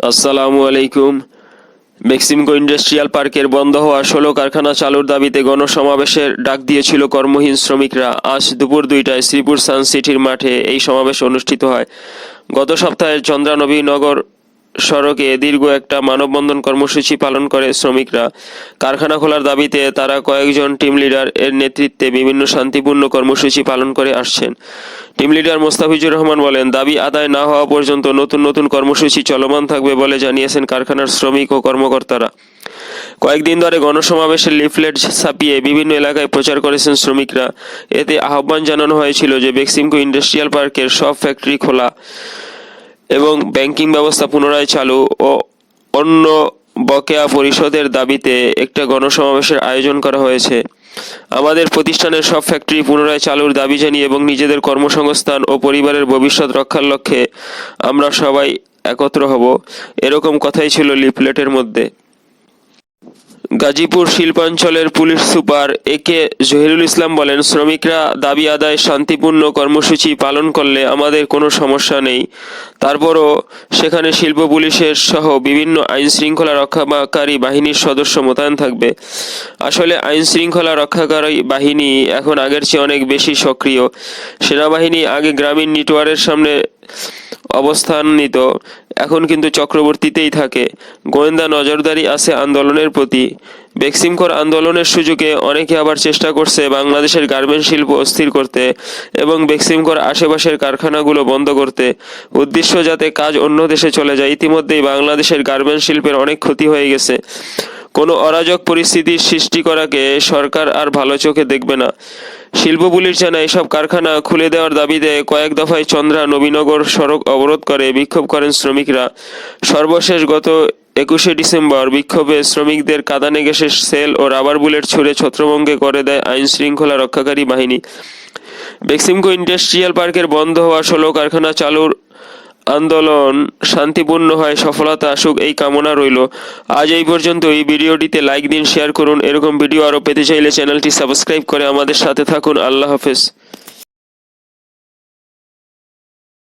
আসসালামু আলাইকুম। মেক্সিমকো ইন্ডাস্ট্রিয়াল পার্কের বন্ধ হওয়া ষোলো কারখানা চালুর দাবিতে গণসমাবেশের ডাক দিয়েছিল কর্মহীন শ্রমিকরা। আজ দুপুর দুইটায় শ্রীপুর সান সিটির মাঠে এই সমাবেশ অনুষ্ঠিত হয়। গত সপ্তাহে চন্দ্রানবীনগর সড়কে দীর্ঘ একটা মানববন্ধন কর্মসূচি পালন করে শ্রমিকরা। কারখানা খোলার দাবিতে তারা কয়েকজন টিম লিডার এর নেতৃত্বে বিভিন্ন শান্তিপূর্ণ কর্মসূচি পালন করে আসছেন। টিম লিডার মোস্তাফিজুর রহমান বলেন, দাবি আদায় না হওয়া পর্যন্ত নতুন নতুন কর্মসূচি চলমান থাকবে বলে জানিয়েছেন কারখানার শ্রমিক ও কর্মকর্তারা। কয়েকদিন ধরে গণসমাবেশের লিফলেট ছাপিয়ে বিভিন্ন এলাকায় প্রচার করেছেন শ্রমিকরা। এতে আহ্বান জানানো হয়েছিল যে বেক্সিমকো ইন্ডাস্ট্রিয়াল পার্কের সব ফ্যাক্টরি খোলা। এবং ব্যাংকিং ব্যবস্থা পুনরায় চালু ও অন্য বকেয়া পরিষদের দাবিতে একটা গণসমাবেশের আয়োজন করা হয়েছে। আমাদের প্রতিষ্ঠানের সব ফ্যাক্টরি পুনরায় চালুর দাবি জানিয়ে এবং নিজেদের কর্মসংস্থান ও পরিবারের ভবিষ্যৎ রক্ষার লক্ষ্যে আমরা সবাই একত্র হব। এরকম কথাই ছিল লিফলেটের মধ্যে। Gazipur শিল্পাঞ্চলের police super A K Zahirul Islam বলেন, শ্রমিকরা দাবি আদায় শান্তিপূর্ণ কর্মসূচি পালন করলে আমাদের কোনো সমস্যা নেই। তারপরও সেখানে শিল্প পুলিশের সহ বিভিন্ন আইন শৃঙ্খলা রক্ষাকারী বাহিনীর সদস্য মোতায়েন থাকবে। আসলে আইন শৃঙ্খলা রক্ষাকারী বাহিনী এখন আগের চেয়ে অনেক বেশি সক্রিয়। সেনাবাহিনী আগে গ্রামীণ নেটওয়ার্কের সামনে অবস্থান নিত এখন কিন্তু চক্রবর্তীতেই থাকে। গোয়েন্দা নজরদারি আছে আন্দোলনের প্রতি। বেক্সিমকর আন্দোলনের সুযোগে অনেকে আবার চেষ্টা করছে বাংলাদেশের গার্মেন্ট শিল্প অস্থির করতে এবং বেক্সিমকর আশেপাশের কারখানাগুলো বন্ধ করতে। উদ্দেশ্য যাতে কাজ অন্য দেশে চলে যায়, ইতিমধ্যেই বাংলাদেশের গার্মেন্ট শিল্পের অনেক ক্ষতি হয়ে গেছে। কোনো অরাজক পরিস্থিতির সৃষ্টি করাকে সরকার আর ভালো চোখে দেখবে না। শিল্প পুলিশ জানায়, এসব কারখানা খুলে দেওয়ার দাবিতে কয়েক দফায় চন্দ্রা নবীনগর সড়ক অবরোধ করে, বিক্ষোভ করেন শ্রমিকরা। সর্বশেষ গত একুশে ডিসেম্বর বিক্ষোভে শ্রমিকদের কাঁদানে গ্যাসের সেল ও রাবার বুলেট ছুড়ে ছত্রভঙ্গে করে দেয় আইন শৃঙ্খলা রক্ষাকারী বাহিনী। বেক্সিমকো ইন্ডাস্ট্রিয়াল পার্কের বন্ধ হওয়া ষোলো কারখানা চালুর আন্দোলন শান্তিপূর্ণ হয়, সফলতা আসুক এই কামনা রইল। আজ এই পর্যন্ত এই ভিডিওটিতে লাইক দিন শেয়ার করুন। এরকম ভিডিও আরও পেতে চাইলে চ্যানেলটি সাবস্ক্রাইব করে আমাদের সাথে থাকুন। আল্লাহ হাফেজ।